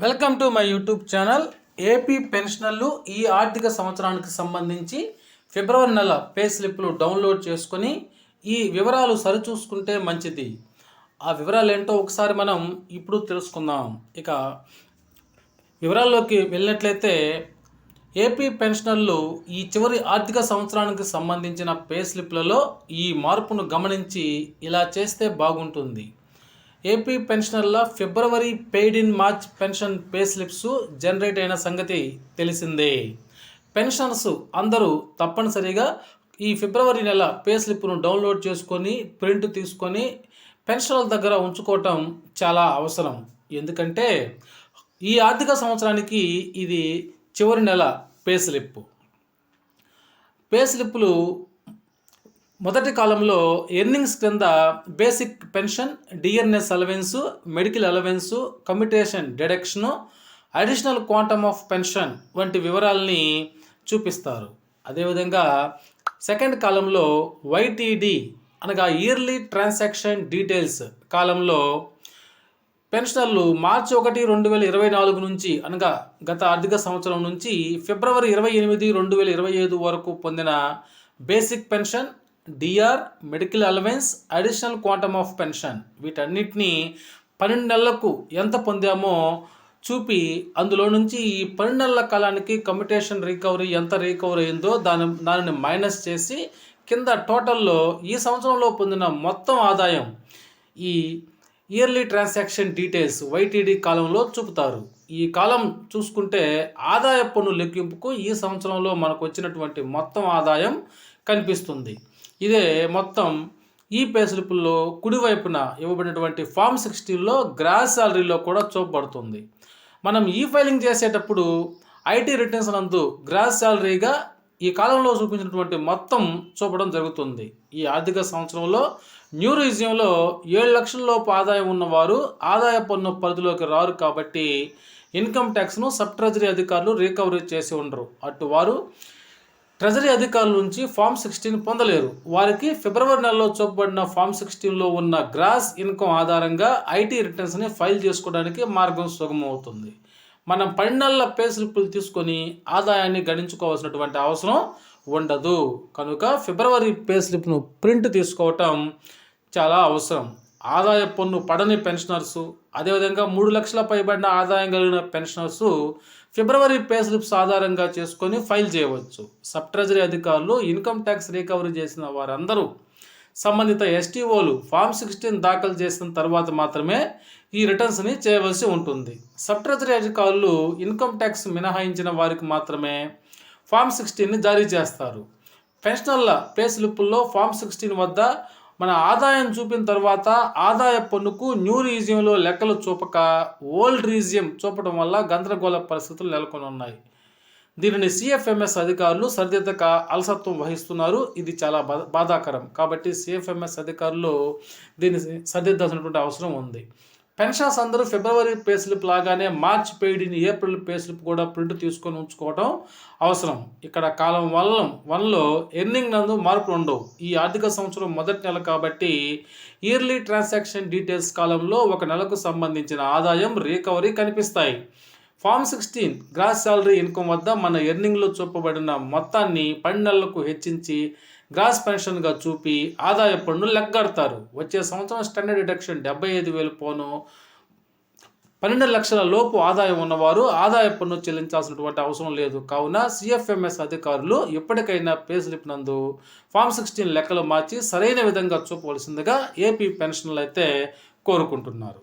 Welcome to my YouTube channel. AP పెన్షనర్లు ఈ ఆర్థిక సంవత్సరానికి సంబంధించి ఫిబ్రవరి నెల పే స్లిప్లు డౌన్లోడ్ చేసుకొని ఈ వివరాలు సరిచూసుకుంటే మంచిది. ఆ వివరాలు ఏంటో ఒకసారి మనం ఇప్పుడు తెలుసుకుందాం. ఇక వివరాల్లోకి వెళ్ళినట్లయితే ఏపీ పెన్షనర్లు ఈ చివరి ఆర్థిక సంవత్సరానికి సంబంధించిన పే స్లిప్లలో ఈ మార్పును గమనించి ఇలా చేస్తే బాగుంటుంది. AP పెన్షనర్ల February paid in March pension pay slips generate అయిన సంగతి తెలిసిందే. పెన్షనర్స్ అందరూ తప్పనిసరిగా ఈ ఫిబ్రవరి నెల పే స్లిప్ను డౌన్లోడ్ చేసుకొని ప్రింట్ తీసుకొని పెన్షనర్ల దగ్గర ఉంచుకోవటం చాలా అవసరం. ఎందుకంటే ఈ ఆర్థిక సంవత్సరానికి ఇది చివరి నెల పే స్లిప్. పే స్లిప్లు మొదటి కాలంలో ఎర్నింగ్స్ క్రింద basic pension DNS allowance medical allowance commutation deduction additional quantum of pension వంటి వివరాలని చూపిస్తారు. అదేవిధంగా సెకండ్ కాలంలో వైటీడి అనగా ఇయర్లీ ట్రాన్సాక్షన్ డీటెయిల్స్ కాలంలో పెన్షనర్లు మార్చి ఒకటి రెండు వేల ఇరవై నాలుగు నుంచి అనగా గత ఆర్థిక సంవత్సరం నుంచి ఫిబ్రవరి ఇరవై ఎనిమిది రెండు వేల ఇరవై ఐదు వరకు పొందిన basic pension DR medical allowance additional quantum of pension. వీటన్నిటిని పన్నెండు నెలలకు ఎంత పొందామో చూపి అందులో నుంచి ఈ పన్నెండు నెలల కాలానికి కమ్యూటేషన్ రికవరీ ఎంత రికవరీ అయిందో దాని దానిని మైనస్ చేసి కింద టోటల్లో ఈ సంవత్సరంలో పొందిన మొత్తం ఆదాయం ఈ ఇయర్లీ ట్రాన్సాక్షన్ డీటెయిల్స్ వైటీడీ కాలంలో చూపుతారు. ఈ కాలం చూసుకుంటే ఆదాయ పన్ను లెక్కింపుకు ఈ సంవత్సరంలో మనకు వచ్చినటువంటి మొత్తం ఆదాయం కనిపిస్తుంది. ఇదే మొత్తం ఈ పే కుడివైపున ఇవ్వబడినటువంటి ఫామ్ సిక్స్టీన్లో గ్రాస్ శాలరీలో కూడా చూపబడుతుంది. మనం ఈ ఫైలింగ్ చేసేటప్పుడు ఐటీ రిటర్న్స్ నందు గ్రాస్ శాలరీగా ఈ కాలంలో చూపించినటువంటి మొత్తం చూపడం జరుగుతుంది. ఈ ఆర్థిక సంవత్సరంలో న్యూ రీజియంలో ఏడు లక్షల లోపు ఆదాయం ఉన్నవారు ఆదాయ పన్ను పరిధిలోకి రారు కాబట్టి ఇన్కమ్ ట్యాక్స్ను సబ్ ట్రెజరీ అధికారులు రికవరీ చేసి ఉండరు. అటు వారు ట్రెజరీ అధికారుల నుంచి ఫామ్ సిక్స్టీన్ పొందలేరు. వారికి ఫిబ్రవరి నెలలో చూపబడిన ఫామ్ సిక్స్టీన్లో ఉన్న గ్రాస్ ఇన్కమ్ ఆధారంగా ఐటీ రిటర్న్స్ని ఫైల్ చేసుకోవడానికి మార్గం సుగమవుతుంది మనం పన్నెండు నెలల పే స్లిప్పులు తీసుకొని ఆదాయాన్ని గణించుకోవాల్సినటువంటి అవసరం ఉండదు. కనుక ఫిబ్రవరి పే స్లిప్ను ప్రింట్ తీసుకోవటం చాలా అవసరం. ఆదాయ పన్ను పడని పెన్షనర్సు అదేవిధంగా మూడు లక్షల పైబడిన ఆదాయం కలిగిన పెన్షనర్సు ఫిబ్రవరి పే స్లిప్స్ ఆధారంగా చేసుకొని ఫైల్ చేయవచ్చు. సబ్ ట్రెజరీ అధికారులు ఇన్కమ్ ట్యాక్స్ రికవరీ చేసిన వారందరూ సంబంధిత ఎస్టీఓలు ఫామ్ సిక్స్టీన్ దాఖలు చేసిన తర్వాత మాత్రమే ఈ రిటర్న్స్ని చేయవలసి ఉంటుంది. సబ్ ట్రెజరీ అధికారులు ఇన్కమ్ ట్యాక్స్ మినహాయించిన వారికి మాత్రమే ఫామ్ సిక్స్టీన్ని జారీ చేస్తారు. పెన్షనర్ల పే స్లిప్పుల్లో ఫామ్ సిక్స్టీన్ వద్ద మన ఆదాయం చూపిన తర్వాత ఆదాయ పన్నుకు న్యూ రీజియంలో లెక్కలు చూపక ఓల్డ్ రీజియం చూపడం వల్ల గందరగోళ పరిస్థితులు నెలకొని ఉన్నాయి. దీనిని సిఎఫ్ఎంఎస్ అధికారులు సరిదిద్దక అలసత్వం వహిస్తున్నారు. ఇది చాలా బా బాధాకరం. కాబట్టి సిఎఫ్ఎంఎస్ అధికారులు దీన్ని సరిదిద్దాల్సినటువంటి అవసరం ఉంది. పెన్షన్స్ అందరూ ఫిబ్రవరి పే స్లిప్ లాగానే మార్చ్ పెయిడ్ని ఏప్రిల్ పే స్లిప్ కూడా ప్రింట్ తీసుకొని ఉంచుకోవడం అవసరం. ఇక్కడ కాలం వల్ల వన్లో ఎర్నింగ్ నందు మార్పులు ఉండవు. ఈ ఆర్థిక సంవత్సరం మొదటి నెల కాబట్టి ఇయర్లీ ట్రాన్సాక్షన్ డీటెయిల్స్ కాలంలో ఒక నెలకు సంబంధించిన ఆదాయం రికవరీ కనిపిస్తాయి. Form sixteen gross salary income వద్ద మన ఎర్నింగ్లో చూపబడిన మొత్తాన్ని పన్నెళ్ళకు నెలలకు హెచ్చించి గ్రాస్ పెన్షన్గా చూపి ఆదాయ పన్ను లెక్కడతారు వచ్చే సంవత్సరం స్టాండర్డ్ డిడక్షన్ డెబ్బై ఐదు వేలు పోను. పన్నెండు లక్షల లోపు ఆదాయం ఉన్నవారు ఆదాయ పన్ను చెల్లించాల్సినటువంటి అవసరం లేదు. కావున సిఎఫ్ఎంఎస్ అధికారులు ఎప్పటికైనా పే స్లిప్ నందు ఫామ్ సిక్స్టీన్ లెక్కలు మార్చి సరైన విధంగా చూపవలసిందిగా ఏపీ పెన్షన్లు అయితే కోరుకుంటున్నారు.